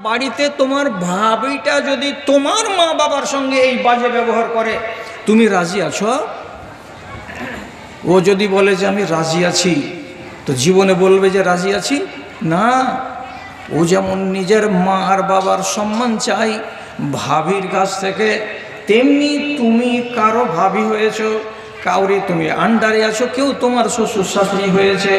বাড়িতে তোমার ভাবিটা যদি তোমার মা বাবার সঙ্গে এই বাজে ব্যবহার করে, তুমি রাজি আছো? ও যদি বলে যে আমি রাজি আছি, তো জীবনে বলবে যে রাজি আছি? না। ও যেমন নিজের মা আর বাবার সম্মান চাই, ভাবির কাছ থেকে, তেমনি তুমি কারও ভাবি হয়েছো। কাউরে তুমি আন্ডারে আছো, কেউ তোমার শ্বশুর শাশুড়ি হয়েছে,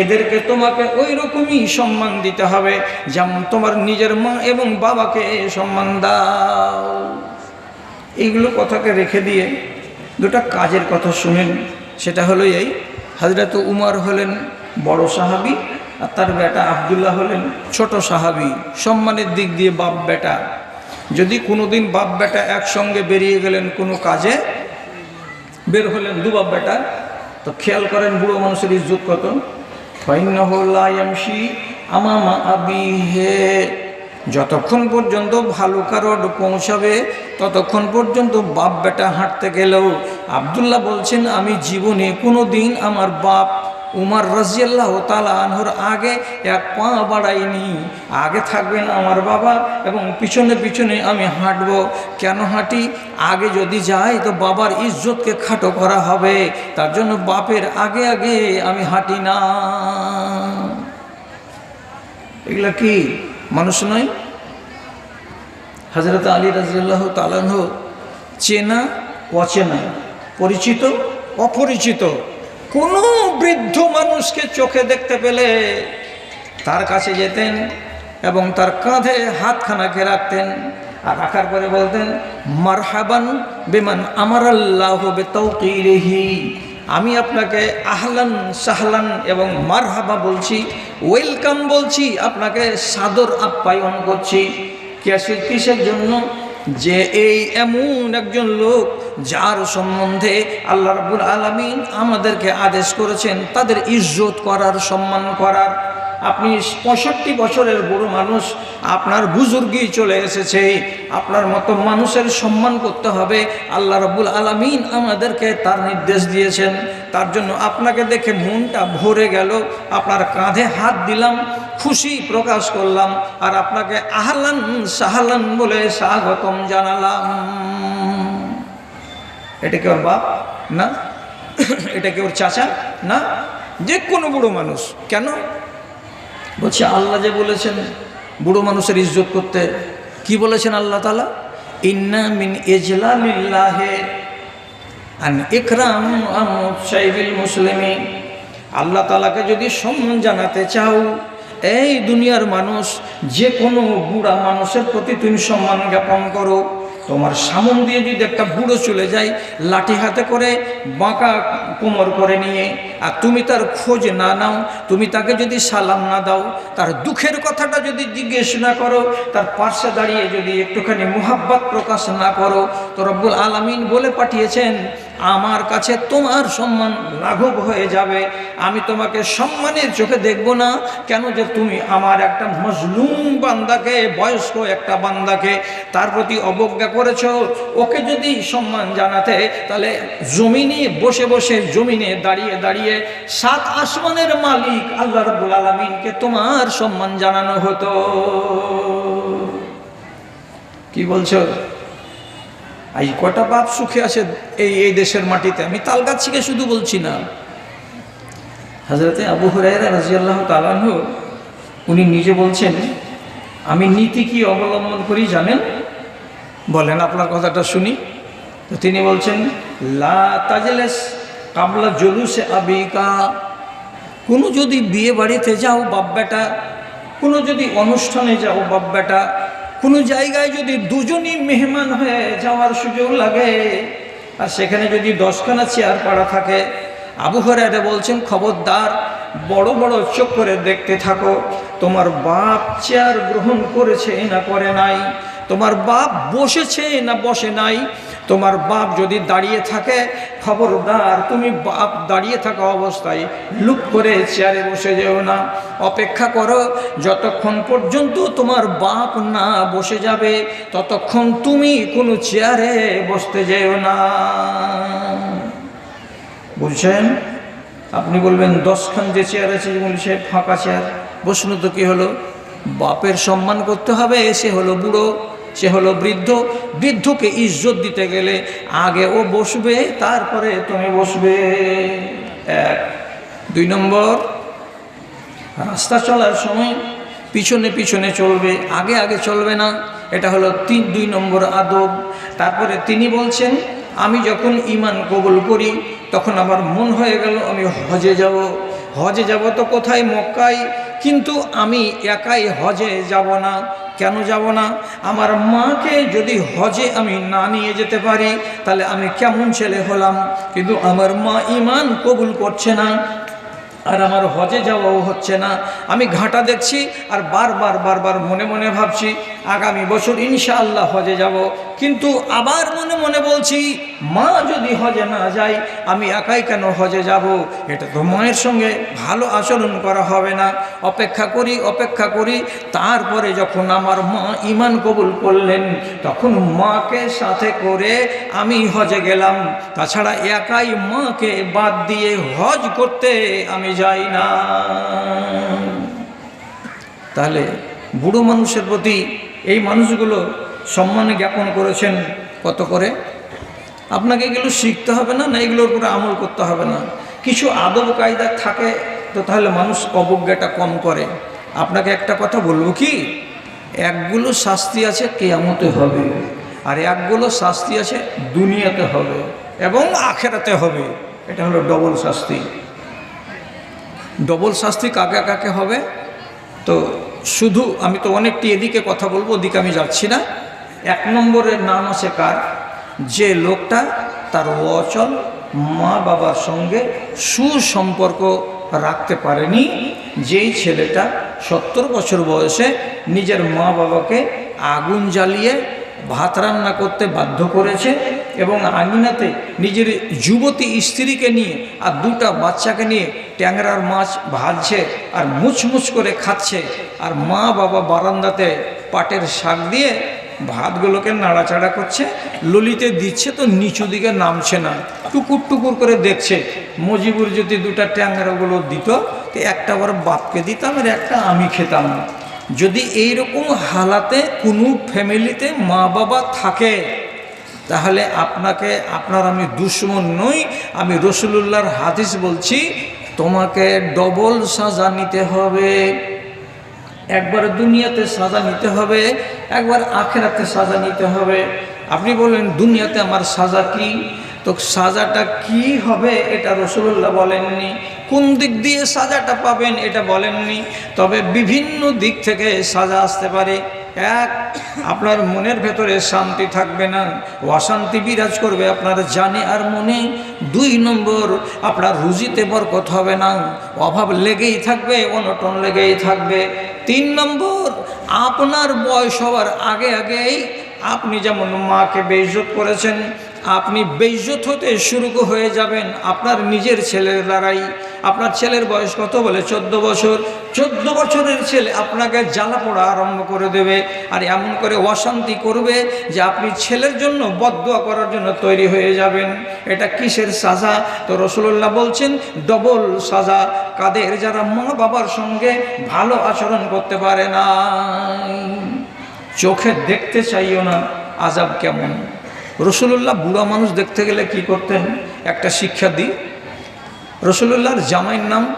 এদেরকে তোমাকে ওই রকমই সম্মান দিতে হবে, যেমন তোমার নিজের মা এবং বাবাকে সম্মান দাও। এইগুলো কথাকে রেখে দিয়ে দুটা কাজের কথা শুনেন। সেটা হলো এই হাজরত উমর হলেন বড় সাহাবি আর তার বেটা আবদুল্লাহ হলেন ছোট সাহাবি। সম্মানের দিক দিয়ে বাপ বেটা যদি কোনোদিন বাপ বেটা একসঙ্গে বেরিয়ে গেলেন কোনো কাজে বের হলেন দুবাব বেটা। তো খেয়াল করেন বুড়ো মানুষের ইজ্জত কত। যতক্ষণ পর্যন্ত ভালো কারোর পৌঁছাবে, ততক্ষণ পর্যন্ত বাপ বেটা হাঁটতে গেলেও আবদুল্লাহ বলছেন, আমি জীবনে কোনো দিন আমার বাপ উমার রাজিয়াল্লাহ তালা আনহর আগে এক পা বাড়াইনি। আগে থাকবেন আমার বাবা এবং পিছনে পিছনে আমি হাঁটব। কেন হাঁটি? আগে যদি যাই তো বাবার ইজ্জতকে খাটো করা হবে। তার জন্য বাপের আগে আগে আমি হাঁটি না। এগুলা কি? মানুষ নয়? হজরত আলী রাজিয়াল্লাহ তালাহ চেনা, অচেনা, পরিচিত, অপরিচিত? কোনো বৃদ্ধ মানুষকে চোখে দেখতে পেলে তার কাছে যেতেন এবং তার কাঁধে হাতখানাকে রাখতেন আর রাখার পরে বলতেন, মারহাবান বেমান আমার আল্লাহ তৌকিরেহি আমি আপনাকে আহলান সাহলান এবং মারহাবা বলছি, ওয়েলকাম বলছি, আপনাকে সাদর আপ্যায়ন করছি। কিসের জন্য? যে এই এমন একজন লোক যার সম্বন্ধে আল্লাহ রাবুল আলমিন আমাদেরকে আদেশ করেছেন, তাদের ইজ্জত করার, সম্মান করার। আপনি পঁয়ষট্টি বছরের বড় মানুষ, আপনার বুজুর্গি চলে এসেছে, আপনার মতো মানুষের সম্মান করতে হবে। আল্লাহ রবুল আলমিন আমাদেরকে তার নির্দেশ দিয়েছেন। তার জন্য আপনাকে দেখে মনটা ভরে গেল, আপনার কাঁধে হাত দিলাম, খুশি প্রকাশ করলাম, আর আপনাকে আহলান সাহালান বলে স্বাগতম জানালাম। এটা কি ওর বাপ? না? এটা কি ওর চাচা? না? যে কোনো বুড়ো মানুষ। কেন? বলছে, আল্লাহ যে বলেছেন বুড়ো মানুষের ইজ্জত করতে, কি বলেছেন আল্লাহ তালা ইন্না মিন এজলালিল্লাহে আন সাইবিল মুসলিমি আল্লাহ তালাকে যদি সম্মান জানাতে চাও, এই দুনিয়ার মানুষ, যে কোনো বুড়া মানুষের প্রতি তুমি সম্মান জ্ঞাপন করো। তোমার সামন দিয়ে যদি একটা বুড়ো চলে যায়, লাঠি হাতে করে বাঁকা কোমর করে নিয়ে, আর তুমি তার খোঁজ না নাও, তুমি তাকে যদি সালাম না দাও, তার দুঃখের কথাটা যদি জিজ্ঞেস না করো, তার পার্শ্বে দাঁড়িয়ে যদি একটুখানি মোহাব্বত প্রকাশ না করো, তো রব্বুল আলামিন বলে পাঠিয়েছেন আমার কাছে তোমার সম্মান লাঘব হয়ে যাবে। আমি তোমাকে সম্মানের চোখে দেখব না। কেন যে তুমি আমার একটা মজলুম বান্দাকে, বয়স্ক একটা বান্দাকে তার প্রতি অবজ্ঞা করেছ। ওকে যদি সম্মান জানাতে, তাহলে জমিনে বসে বসে, জমিনে দাঁড়িয়ে দাঁড়িয়ে সাত আসমানের মালিক আল্লাহ রব্বুল আলমিনকে তোমার সম্মান জানানো হতো। কি বলছো? এই কটা বাপ সুখে আছে এই এই দেশের মাটিতে? আমি তালগাছিকে শুধু বলছি না। হাজরতে আবু হুরাইরা রাজিয়াল্লাহ তালানহু উনি নিজে বলছেন, আমি নীতি কি অবলম্বন করি জানেন? বলেন আপনার কথাটা শুনি। তো তিনি বলছেন, লা তাজলেস কাবলা জলুসে আবিকা। কোনো যদি বিয়ে বাড়িতে যাও বাপ বেটা কোনো যদি অনুষ্ঠানে যাও বাপ বেটা কোনো জায়গায় যদি দুজনই মেহমান হয়ে যাওয়ার সুযোগ লাগে, আর সেখানে যদি দশখানা চেয়ার পাড়া থাকে, আবু হরারে বলছেন, খবরদার, বড় বড় চোখ করে দেখতে থাকো, তোমার বাপ চেয়ার গ্রহণ করেছে না করে নাই। তোমার বাপ বসেছে না বসে নাই? তোমার বাপ যদি দাঁড়িয়ে থাকে, খবরদার, তুমি বাপ দাঁড়িয়ে থাকা অবস্থায় লুপ করে চেয়ারে বসে যেও না। অপেক্ষা করো, যতক্ষণ পর্যন্ত তোমার বাপ না বসে যাবে, ততক্ষণ তুমি কোনো চেয়ারে বসতে যেও না। বুঝছেন? আপনি বলবেন, দশখান যে চেয়ার আছে সে ফাঁকা চেয়ার। বসুন তো কী হলো? বাপের সম্মান করতে হবে এসে হলো বুড়ো। সে হলো বৃদ্ধ। বৃদ্ধকে ইজ্জত দিতে গেলে আগে ও বসবে, তারপরে তুমি বসবে। এক। দুই নম্বর, রাস্তা চলার সময় পিছনে পিছনে চলবে, আগে আগে চলবে না। এটা হলো তিন, দুই নম্বর আদব। তারপরে তিনি বলছেন, আমি যখন ইমান কবুল করি, তখন আমার মন হয়ে গেল, আমি হজে যাব। হজে যাব তো কোথায়? মক্কায়। কিন্তু আমি একাই হজে যাব না। কেন যাব না? আমার মাকে যদি হজে আমি না নিয়ে যেতে পারি, তাহলে আমি কেমন ছেলে হলাম? কিন্তু আমার মা ইমান কবুল করছে না, আর আমার হজে যাওয়াও হচ্ছে না। আমি ঘাটা দেখছি আর বারবার বারবার মনে মনে ভাবছি আগামী বছর ইনশাআল্লাহ হজে যাব। কিন্তু আবার মনে মনে বলছি, মা যদি হজে না যায়, আমি একাই কেন হজে যাব? এটা তো মায়ের সঙ্গে ভালো আচরণ করা হবে না। অপেক্ষা করি অপেক্ষা করি, তারপরে যখন আমার মা ইমান কবুল করলেন, তখন মাকে সাথে করে আমি হজে গেলাম। তাছাড়া একাই মাকে বাদ দিয়ে হজ করতে আমি যাই না। তাহলে বুড়ো মানুষের প্রতি মানুষগুলো সম্মান জ্ঞাপন করেছেন কত করে? আপনাকে এগুলো শিখতে হবে না? না, এগুলোর উপরে আমল করতে হবে না? কিছু আদব কায়দা থাকে, তো তাহলে মানুষ অবজ্ঞাটা কম করে। আপনাকে একটা কথা বলব কি? একগুলো শাস্তি আছে, কেয়ামতে হবে। আর একগুলো শাস্তি আছে, দুনিয়াতে হবে এবং আখেরাতে হবে। এটা হলো ডবল শাস্তি। ডবল শাস্তি কাকে কাকে হবে? তো শুধু আমি তো অনেকটি এদিকে কথা বলব, ওদিকে আমি যাচ্ছি না। এক নম্বরের নাম আছে কার? যে লোকটা তার অচল মা বাবার সঙ্গে সুসম্পর্ক রাখতে পারেনি, যেই ছেলেটা সত্তর বছর বয়সে নিজের মা বাবাকে আগুন জ্বালিয়ে ভাত রান্না করতে বাধ্য করেছে এবং আঙিনাতে নিজের যুবতী স্ত্রীকে নিয়ে আর দুটা বাচ্চাকে নিয়ে ট্যাংরার মাছ ভাজছে আর মুচমুচ করে খাচ্ছে আর মা বাবা বারান্দাতে পাটের শাক দিয়ে ভাতগুলোকে নাড়াচাড়া করছে, ললিতে দিচ্ছে তো নিচু দিকে নামছে না, টুকুর টুকুর করে দেখছে। মজিবুর যদি দুটা ট্যাংরাগুলো দিত, তো একটা আবার বাপকে দিতাম আর একটা আমি খেতাম। যদি এই রকম হালাতে কোনো ফ্যামিলিতে মা বাবা থাকে তাহলে আপনাকে, আপনার আমি দুশ্মন নই, আমি রসুলুল্লাহর হাদিস বলছি, তোমাকে ডবল সাজা নিতে হবে। একবার দুনিয়াতে সাজা নিতে হবে, একবার আখেরাতে সাজা নিতে হবে। আপনি বললেন, দুনিয়াতে আমার সাজা কি? তো সাজাটা কি হবে এটা রসুল্লাহ বলেননি। কোন দিক দিয়ে সাজাটা পাবেন এটা বলেননি। তবে বিভিন্ন দিক থেকে সাজা আসতে পারে। এক, আপনার মনের ভেতরে শান্তি থাকবে না অশান্তি বিরাজ করবে আপনার জানে আর মনে। দুই নম্বর, আপনার রুজিতে বরকত হবে না, অভাব লেগেই থাকবে, অনটন লেগেই থাকবে। তিন নম্বর, আপনার বয়স হওয়ার আগে আগেই আপনি যেমন মাকে বেজত করেছেন আপনি বেইজ্জত হতে শুরু হয়ে যাবেন। আপনার নিজের ছেলের দ্বারাই। আপনার ছেলের বয়স কত বলে? চোদ্দ বছর। চোদ্দ বছরের ছেলে আপনাকে জ্বালা পোড়া আরম্ভ করে দেবে আর এমন করে অশান্তি করবে যে আপনি ছেলের জন্য বদুয়া করার জন্য তৈরি হয়ে যাবেন। এটা কিসের সাজা? তো রসুল্লাহ বলছেন, ডবল সাজা। কাদের যারা মা বাবার সঙ্গে ভালো আচরণ করতে পারে না চোখে দেখতে চাইও না আজাব কেমন? রসুল্লাহ বুড়া মানুষ দেখতে গেলে কি করতেন? একটা শিক্ষা দিই। রসুল্লাহর জামাইয়ের নাম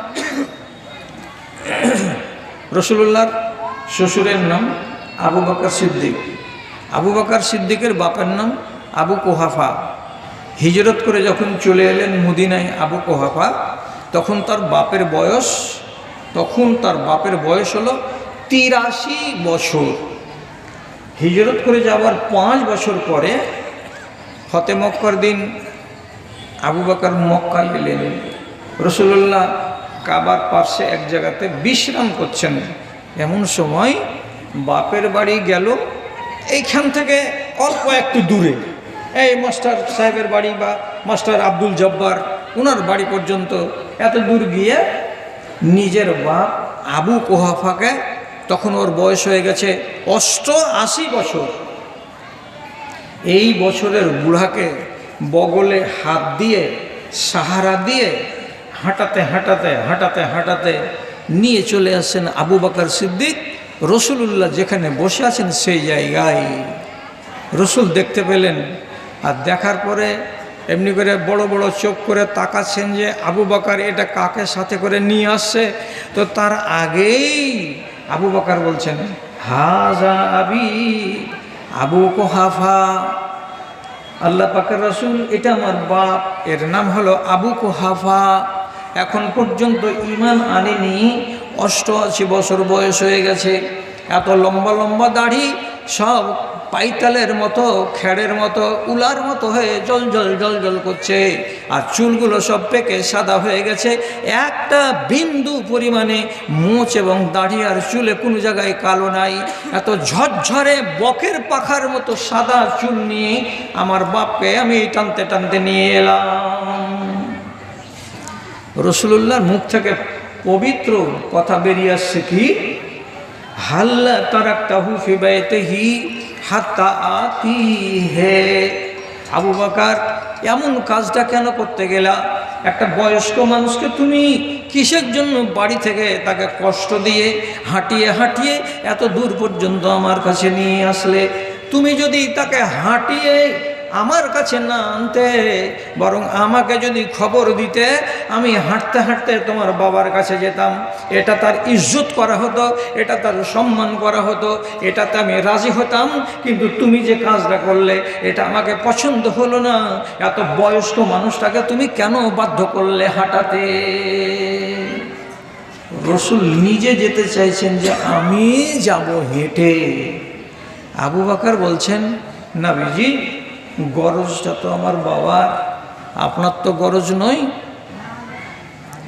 রসুল্লাহর শ্বশুরের নাম আবু বাকর সিদ্দিক। আবু বাকর সিদ্দিকের বাপের নাম আবু কোহাফা। হিজরত করে যখন চলে এলেন মদিনায় আবু কোহাফা, তখন তার বাপের বয়স, তখন তার বাপের বয়স হলো তিরাশি বছর। হিজরত করে যাওয়ার পাঁচ বছর পরে ফতে মক্কার দিন আবু বাকর মক্কা এলেন। রসুল্লাহ কাবার পার্শ্বে এক জায়গাতে বিশ্রাম করছেন। এমন সময় বাপের বাড়ি গেল। এইখান থেকে অল্প একটু দূরে। এই মাস্টার সাহেবের বাড়ি বা মাস্টার আব্দুল জব্বার ওনার বাড়ি পর্যন্ত এত দূর গিয়ে নিজের বাপ আবু কোহাফাকে, তখন ওর বয়স হয়ে গেছে অষ্ট আশি বছর। এই বছরের বুড়াকে বগলে হাত দিয়ে, সাহারা দিয়ে হাঁটাতে হাঁটাতে হাঁটাতে হাঁটাতে নিয়ে চলে আসছেন আবু বাকর সিদ্দিক। রসুলুল্লাহ যেখানে বসে আছেন সেই জায়গায়। রসুল দেখতে পেলেন আর দেখার পরে এমনি করে বড় বড় চোখ করে তাকাচ্ছেন যে আবু বাকার এটা কাকে সাথে করে নিয়ে আসছে? তো তার আগেই আবু বাকার বলছেন, হাজা আবি আবু কোহাফা, আল্লাহ পাকের রসুল, এটা আমার বাপ, এর নাম হলো আবু কোহাফা। এখন পর্যন্ত ইমান আনেনি, অষ্টআশি বছর বয়স হয়ে গেছে। এত লম্বা লম্বা দাড়ি সব পাইতালের মতো, খেড়ের মতো, উলার মতো হয়ে জল জল জল জল করছে। আর চুলগুলো সব পেকে সাদা হয়ে গেছে। একটা বিন্দু পরিমাণে মোচ এবং দাড়ি আর চুলে কোনো জায়গায় কালো নাই। এত ঝরঝরে বকের পাখার মতো সাদা চুল নিয়ে আমার বাপকে আমি টানতে টানতে নিয়ে এলাম। রসুল্লাহর মুখ থেকে পবিত্র কথা বেরিয়ে আসছে কি? হাল্লা তারাক্তা হুফি বাইতে হি হাত্তা আতি হে। আবু বাকার, এমন কাজটা কেন করতে গেলা? একটা বয়স্ক মানুষকে তুমি কিসের জন্য বাড়ি থেকে তাকে কষ্ট দিয়ে হাঁটিয়ে হাঁটিয়ে এত দূর পর্যন্ত আমার কাছে নিয়ে আসলে? তুমি যদি তাকে হাঁটিয়ে আমার কাছে না আনতে, বরং আমাকে যদি খবর দিতে, আমি হাঁটতে হাঁটতে তোমার বাবার কাছে যেতাম। এটা তার ইজ্জত করা হতো, এটা তার সম্মান করা হতো, এটাতে আমি রাজি হতাম। কিন্তু তুমি যে কাজটা করলে, এটা আমাকে পছন্দ হলো না। এত বয়স্ক মানুষটাকে তুমি কেন বাধ্য করলে হাঁটাতে? রসুল নিজে যেতে চাইছেন যে আমি যাব হেঁটে। আবু বাকার বলছেন না বিজি গরজটা তো আমার বাবার। আপনার তো গরজ নয়।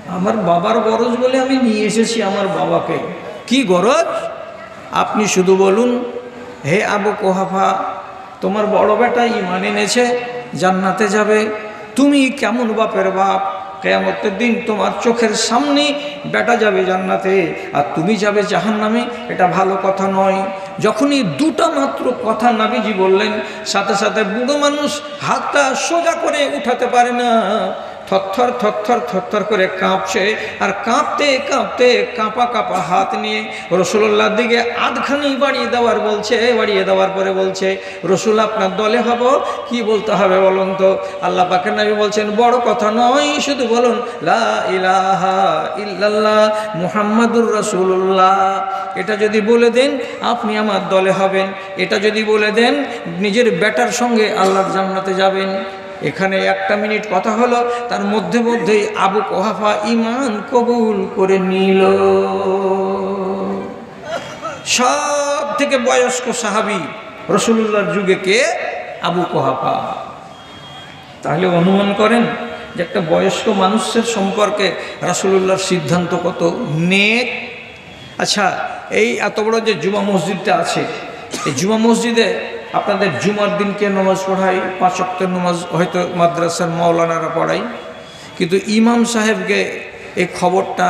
আমার বাবার গরজ বলে আমি নিয়ে এসেছি আমার বাবাকে। কি গরজ? আপনি শুধু বলুন, হে আবু কোহাফা, তোমার বড় বেটা ইমান এনেছে, জান্নাতে যাবে। তুমি কেমন বাপের বাপ? কেয়ামতের দিন তোমার চোখের সামনে বেটা যাবে জান্নাতে। আর তুমি যাবে জাহান্নামে, এটা ভালো কথা নয়। যখনই দুটা মাত্র কথা নাবিজি বললেন, সাথে সাথে বুড়ো মানুষ হাতটা সোজা করে উঠাতে পারে না। থরথর থরথর থরথর করে কাঁপছে আর কাঁপতে কাঁপতে কাঁপা কাঁপা হাত নিয়ে রসুল্লাহর দিকে আধখানি বাড়িয়ে দেওয়ার বলছে, বাড়িয়ে দেওয়ার পরে বলছে, রসুল, আপনার দলে হব? কি বলতে হবে বলুন তো? আল্লাহ পাকের নবী বলছেন, বড় কথা নয়, শুধু বলুন, লা ইলাহা মুহাম্মাদুর রসুল্লাহ এটা যদি বলে দেন, আপনি আমার দলে হবেন। এটা যদি বলে দেন, নিজের বেটার সঙ্গে আল্লাহর জান্নাতে যাবেন। এখানে একটা মিনিট কথা হলো, তার মধ্যে মধ্যেই আবু কোহাফা ইমান কবুল করে নিল। সব থেকে বয়স্ক সাহাবি রসুল্লাহর যুগে কে? আবু কোহাফা। তাহলে অনুমান করেন যে একটা বয়স্ক মানুষের সম্পর্কে রাসুলুল্লাহর সিদ্ধান্ত কত নেক? আচ্ছা এই এত বড় যে জুমা মসজিদটা আছে, এই জুমা মসজিদে আপনাদের জুমার দিনকে নমাজ পড়াই, পাঁচ অক্টের নমাজ হয়তো মাদ্রাসার মৌলানারা পড়াই। কিন্তু ইমাম সাহেবকে এই খবরটা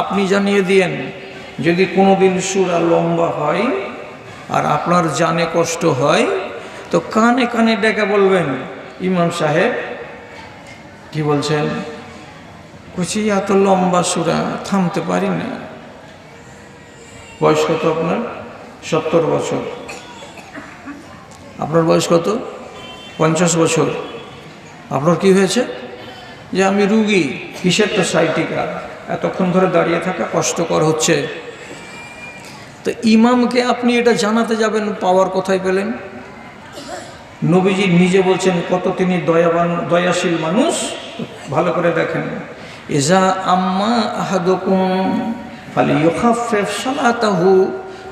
আপনি জানিয়ে দিয়েন, যদি কোনো দিন সুরা লম্বা হয় আর আপনার জানে কষ্ট হয়, তো কানে কানে ডেকে বলবেন, ইমাম সাহেব, কি বলছেন? কুচি এত লম্বা সুরা, থামতে পারি না। বয়স কত আপনার? সত্তর বছর। আপনার বয়স কত? পঞ্চাশ বছর। আপনার কি হয়েছে? যে আমি রুগী কিসের তো সাইটিকা। এতক্ষণ ধরে দাঁড়িয়ে থাকা কষ্টকর হচ্ছে। তো ইমামকে আপনি এটা জানাতে যাবেন, পাওয়ার কোথায় পেলেন? নবীজি নিজে বলছেন, কত তিনি দয়াবান, দয়াশীল মানুষ। ভালো করে দেখেন। এজা আম্মা আহাদকুম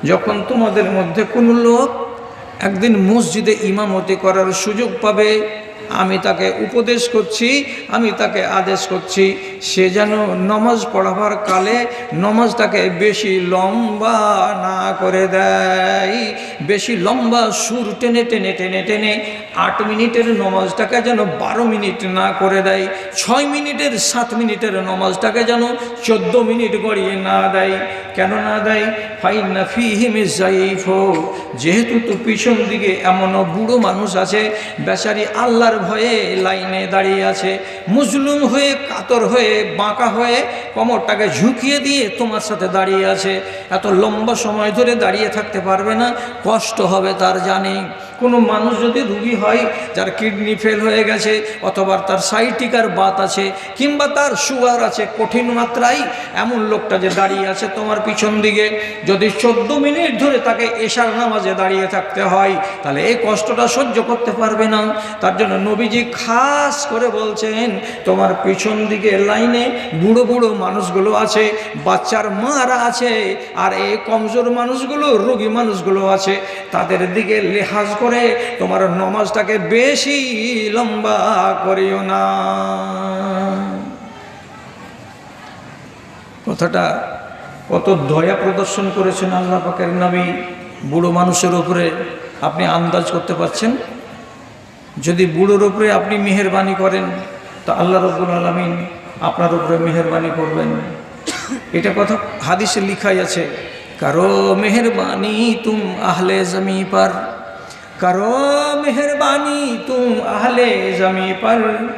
যখন তোমাদের মধ্যে কোনো লোক একদিন মসজিদে ইমামতি করার সুযোগ পাবে। আমি তাকে উপদেশ করছি, আমি তাকে আদেশ করছি, সে যেন নমাজ পড়াবার কালে নমাজটাকে বেশি লম্বা না করে দেয়, বেশি লম্বা সুর টেনে টেনে টেনে টেনে আট মিনিটের নমাজটাকে যেন বারো মিনিট না করে দেয়, ছয় মিনিটের, সাত মিনিটের নমাজটাকে যেন চোদ্দ মিনিট গড়িয়ে না দেয়। কেন না দেয়? ফাইনা ফিহিমি জাইফ যেহেতু তো পিছন দিকে এমনও বুড়ো মানুষ আছে, বেচারি আল্লাহর ভয়ে লাইনে দাঁড়িয়ে আছে, মুজলুম হয়ে, কাতর হয়ে, বাঁকা হয়ে কোমরটাকে ঝুঁকিয়ে দিয়ে তোমার সাথে দাঁড়িয়ে আছে। এত লম্বা সময় ধরে দাঁড়িয়ে থাকতে পারবে না, কষ্ট হবে তার জানি। কোনো মানুষ যদি রুগী হয়, যার কিডনি ফেল হয়ে গেছে অথবা তার সাইটিকার বাত আছে কিংবা তার সুগার আছে, কঠিন মাত্রায়, এমন লোকটা যে দাঁড়িয়ে আছে তোমার পিছন দিকে, যদি চোদ্দ মিনিট ধরে তাকে এশার নামাজে দাঁড়িয়ে থাকতে হয়, তাহলে এই কষ্টটা সহ্য করতে পারবে না। তার জন্য নবীজি খাস করে বলছেন, তোমার পিছন দিকে লাইনে বুড়ো বুড়ো মানুষগুলো আছে, বাচ্চার মারা আছে, আর এই কমজোর মানুষগুলো, রোগী মানুষগুলো আছে, তাদের দিকে লেহাজ করে তোমার নমাজটাকে বেশি লম্বা করিও না। কথাটা কত দয়া প্রদর্শন করেছেন আল্লাহ পাকের নবী বুড়ো মানুষের উপরে। আপনি আন্দাজ করতে পারছেন? যদি বুড়োর উপরে আপনি মেহরবানি করেন, তো আল্লাহ রবুল আলমিন আপনার উপরে মেহরবানি করবেন। এটা কথা হাদিসে লিখাই আছে, কারও মেহরবানি তুম আহলে জমি पर کرو তুম আহলে জমি زمیں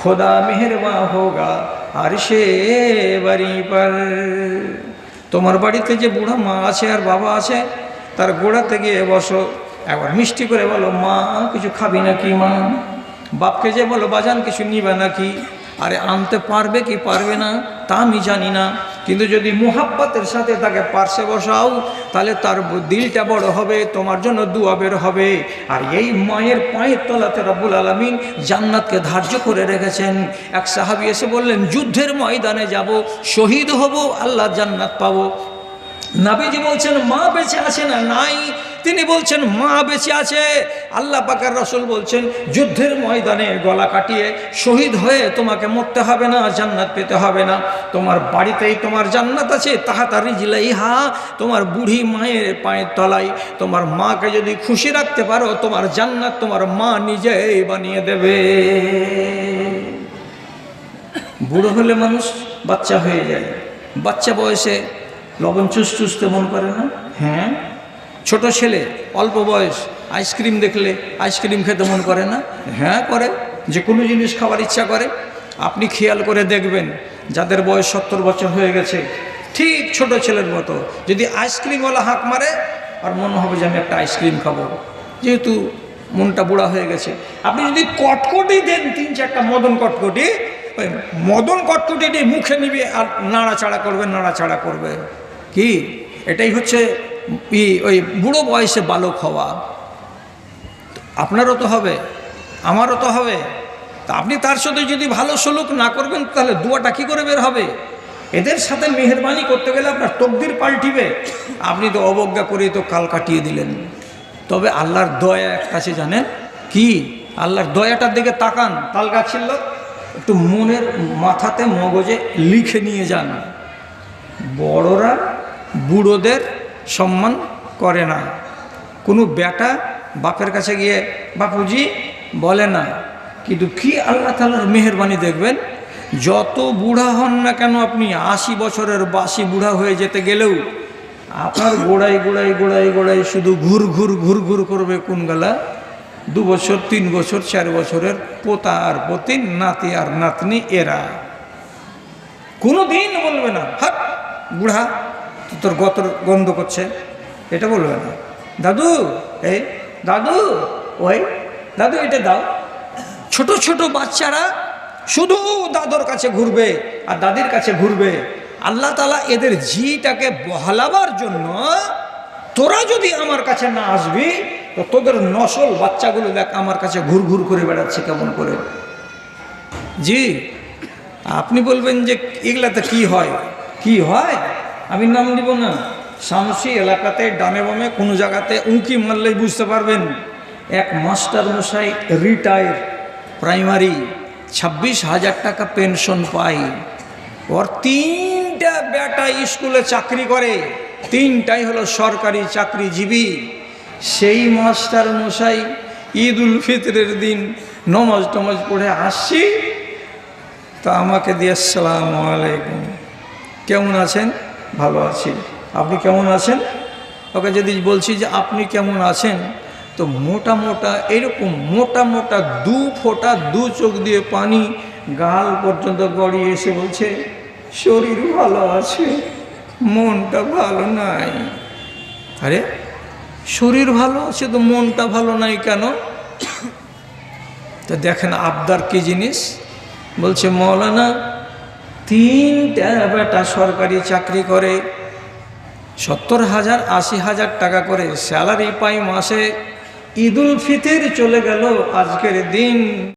খোদা خدا হোগা আর সে বাড়ি پر তোমার বাড়িতে যে বুড়া মা আছে আর বাবা আছে, তার গোড়াতে গিয়ে বসো, একবার মিষ্টি করে বলো, মা, কিছু খাবি নাকি মা? বাপকে যে বলো, বাজান, কিছু নিবে নাকি? আরে আনতে পারবে কি পারবে না, তা আমি জানি না। কিন্তু যদি মুহাব্বতের সাথে তাকে পার্শ্বে বসাও, তাহলে তার দিলটা বড় হবে, তোমার জন্য দুয়া বের হবে। আর এই মায়ের পায়ের তলাতে রব্বুল আলমিন জান্নাতকে ধার্য করে রেখেছেন। এক সাহাবি এসে বললেন, যুদ্ধের ময়দানে যাব, শহীদ হব, আল্লাহ জান্নাত পাবো। নাবিজি বলছেন, মা বেঁচে আছে না নাই। তিনি বলছেন, মা বেঁচে আছে। আল্লাহ পাকার রসুল বলছেন, যুদ্ধের ময়দানে গলা কাটিয়ে শহীদ হয়ে তোমাকে মরতে হবে না, জান্নাত পেতে হবে না। তোমার বাড়িতেই তোমার জান্নাত আছে তাহা তার রিজিলাই হা তোমার বুড়ি মায়ের পায়ের তলায়। তোমার মাকে যদি খুশি রাখতে পারো, তোমার জান্নাত তোমার মা নিজেই বানিয়ে দেবে। বুড়ো হলে মানুষ বাচ্চা হয়ে যায়। বাচ্চা বয়সে লবণ চুস চুসতে মন করে না? হ্যাঁ? ছোট ছেলে, অল্প বয়স আইসক্রিম দেখলে আইসক্রিম খেতে মন করে না? হ্যাঁ করে। যে কোনো জিনিস খাওয়ার ইচ্ছা করে। আপনি খেয়াল করে দেখবেন, যাদের বয়স সত্তর বছর হয়ে গেছে, ঠিক ছোট ছেলের মতো। যদি আইসক্রিমওয়ালা হাঁক মারে, আর মনে হবে যে আমি একটা আইসক্রিম খাব। যেহেতু মনটা বুড়া হয়ে গেছে। আপনি যদি কটকটি দেন, তিন চারটা মদন কটকটি, ওই মদন কটকটিটি মুখে নিবে আর নাড়াচাড়া করবে নাড়াচাড়া করবে কি? এটাই হচ্ছে ওই বুড়ো বয়সে বালক হওয়া। আপনারও তো হবে, আমারও তো হবে। তা আপনি তার সাথে যদি ভালো সলুক না করবেন, তাহলে দুয়াটা কী করে বের হবে? এদের সাথে মেহরবানি করতে গেলে আপনার তকদির পাল্টিবে। আপনি তো অবজ্ঞা করেই তো কাল কাটিয়ে দিলেন। তবে আল্লাহর দয়া এক কাছে জানেন? কি? আল্লাহর দয়াটার দিকে তাকান, তাল গাছের লোক। একটু মনের মাথাতে মগজে লিখে নিয়ে যান। বড়রা বুড়োদের সম্মান করে না। কোনো বেটা বাপের কাছে গিয়ে, বাপুজি, বলে না। কিন্তু কি আল্লাহ তালার মেহরবানি দেখবেন? যত বুড়া হন না কেন আপনি আশি বছরের বাসি বুড়া হয়ে যেতে গেলেও আপনার গোড়াই গোড়াই গোড়াই গোড়াই শুধু ঘুর ঘুর ঘুর ঘুর করবে কোন গলা? দু বছর, তিন বছর, চার বছরের পোতা আর পতি, নাতি আর নাতনি এরা। কোনো দিন বলবে না হাত বুড়া তোর গতর গন্ধ করছে। এটা বলবে না। দাদু, এই, দাদু, ওই, দাদু এটা দাও। ছোট ছোট বাচ্চারা শুধু দাদর কাছে ঘুরবে আর দাদির কাছে ঘুরবে। আল্লাহ তালা এদের জিটাকে বহালাবার জন্য তোরা যদি আমার কাছে না আসবি, তো তোদের নসল বাচ্চাগুলো দেখ আমার কাছে ঘুর ঘুর করে বেড়াচ্ছে কেমন করে। জি, আপনি বলবেন যে এগুলাতে কি হয়? কি হয়? আমি নাম দিব না। শামসি এলাকাতে, ডানে বামে কোনো জায়গাতে উঁকি মারলেই বুঝতে পারবেন, এক মাস্টার মশাই রিটায়ার প্রাইমারি ছাব্বিশ হাজার টাকা পেনশন পাই ওর তিনটা বেটা স্কুলে চাকরি করে, তিনটাই হলো সরকারি চাকরিজীবী। সেই মাস্টার মশাই ঈদ উল ফিতরের দিন নমাজ টমাজ পড়ে আসছি। তা আমাকে দিয়ে আসসালাম আলাইকুম। কেমন আছেন? ভালো আছি। আপনি কেমন আছেন? ওকে যদি বলছি যে আপনি কেমন আছেন, তো মোটা মোটা, এরকম মোটা মোটা দু ফোঁটা দু চোখ দিয়ে পানি গাল পর্যন্ত গড়িয়ে এসে বলছে, শরীর ভালো আছে, মনটা ভালো নাই। আরে, শরীর ভালো আছে তো মনটা ভালো নাই কেন? তো দেখেন আবদার কি জিনিস? বলছে, মৌলানা তিনটা বেটা সরকারি চাকরি করে, সত্তর হাজার, আশি হাজার টাকা করে স্যালারি পাই মাসে। ঈদুল ফিতের চলে গেল আজকের দিন।